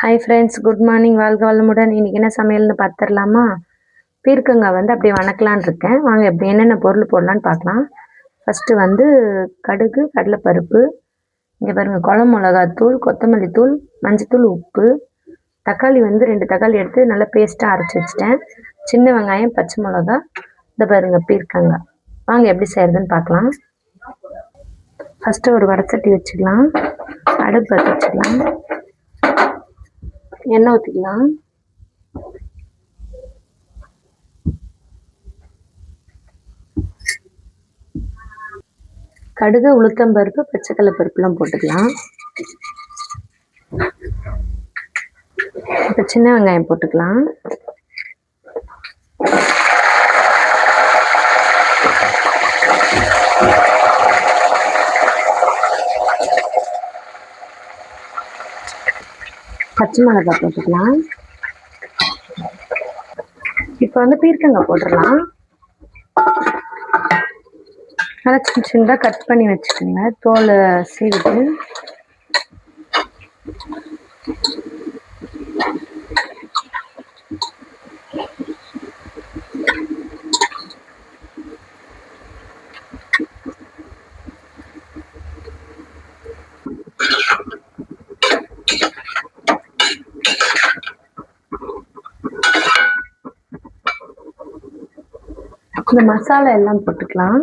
Hi friends good morning வாழ்க வளமுடன். இன்றைக்கி என்ன சமையல்னு பார்த்துடலாமா பீர்க்கங்காய் வந்து அப்படியே வணக்கலான் இருக்கேன். வாங்க எப்படி என்னென்ன பொருள் போடலான்னு பார்க்கலாம் ஃபஸ்ட்டு வந்து கடுகு கடலைப்பருப்பு. இங்கே பாருங்கள் குழம்பு மிளகாத்தூள் கொத்தமல்லி தூள் மஞ்சத்தூள் உப்பு. தக்காளி வந்து ரெண்டு தக்காளி எடுத்து நல்லா பேஸ்ட்டாக அரைச்சி வச்சுட்டேன். சின்ன வெங்காயம் பச்சை மிளகா இந்த பாருங்கள் பீர்க்கங்காய் வாங்க எப்படி செய்கிறதுன்னு பார்க்கலாம் ஃபஸ்ட்டு ஒரு வடச்சட்டி வச்சுக்கலாம். அடுப்பு வச்சுக்கலாம். எண்ணெய் ஊற்றிக்கலாம் கடுகு உளுத்தம்பருப்பு பச்சைக்கடலை பருப்புலாம் போட்டுக்கலாம். இப்போ சின்ன வெங்காயம் போட்டுக்கலாம். பச்சை மிளகாய் போட்டுக்கலாம். இப்போ வந்து பீர்க்கங்காய் போட்டுடலாம். நல்லா சின்ன சின்னதாக கட் பண்ணி வச்சுக்கோங்க. தோலை சீவிட்டு இந்த மசாலா எல்லாம் போட்டுக்கலாம்.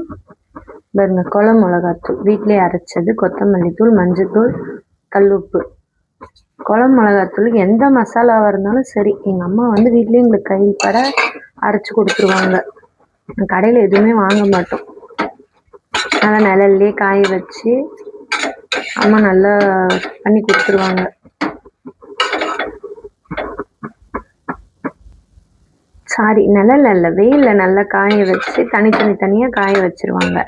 பாருங்க குளம் மிளகாத்தூள். வீட்டிலே அரைச்சது கொத்தமல்லி தூள் மஞ்சத்தூள் கல்லுப்பு குளம் மிளகாத்தூள் எந்த மசாலாவாக இருந்தாலும் சரி எங்கள் அம்மா வந்து வீட்லேயே எங்களுக்கு கையில் பட அரைச்சி கொடுத்துருவாங்க. கடையில் எதுவுமே வாங்க மாட்டோம். நல்லா நிழல்லே காய வச்சு அம்மா நல்லா பண்ணி கொடுத்துருவாங்க. சாரி நல்ல இல்லை வெயிலில் நல்லா காய வச்சு தனித்தனி தனியாக காய வச்சுருவாங்க.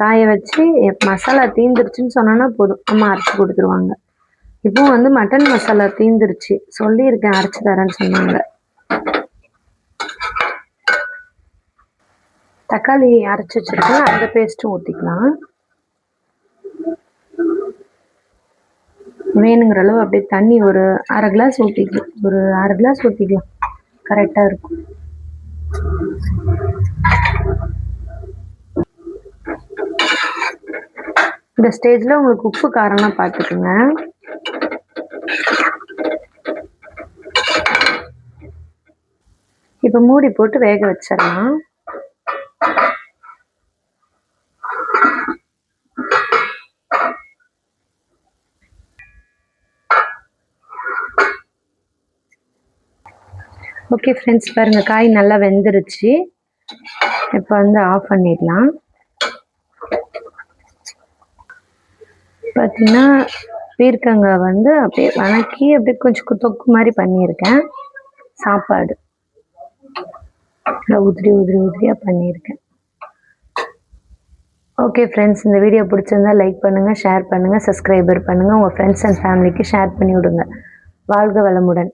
காய வச்சு மசாலா தீந்துருச்சுன்னு சொன்னோன்னா போதும். அம்மா அரைச்சி கொடுத்துருவாங்க. இப்போ வந்து மட்டன் மசாலா தீந்துருச்சு. சொல்லியிருக்கேன் அரைச்சி தரேன்னு சொன்னாங்க. தக்காளி அரைச்சி வச்சுருக்கேன். அந்த பேஸ்ட்டும் ஊற்றிக்கலாம் வேணுங்கிற அளவு அப்படியே தண்ணி ஒரு அரை கிளாஸ் ஊற்றிக்கலாம் ஒரு அரை கிளாஸ் ஊற்றிக்கலாம் கரெக்டாக இருக்கும். இந்த ஸ்டேஜில் உங்களுக்கு உப்பு காரம்லாம் பார்த்துக்குங்க. இப்போ மூடி போட்டு வேக வச்சிடலாம். ஓகே ஃப்ரெண்ட்ஸ் பாருங்கள் காய் நல்லா வெந்துருச்சு. இப்போ வந்து ஆஃப் பண்ணிடலாம். பார்த்தீங்கன்னா பீர்க்கங்காய் வந்து அப்படியே வணக்கி அப்படியே கொஞ்சம் தொக்கு மாதிரி பண்ணியிருக்கேன். சாப்பாடு. நல்லா உதிரி உதிரி உதிரியாக பண்ணியிருக்கேன். ஓகே ஃப்ரெண்ட்ஸ் இந்த வீடியோ பிடிச்சிருந்தா லைக் பண்ணுங்கள் ஷேர் பண்ணுங்கள் சப்ஸ்கிரைபர் பண்ணுங்கள் உங்கள் ஃப்ரெண்ட்ஸ் அண்ட் ஃபேமிலிக்கு ஷேர் பண்ணி விடுங்க வாழ்க வளமுடன்.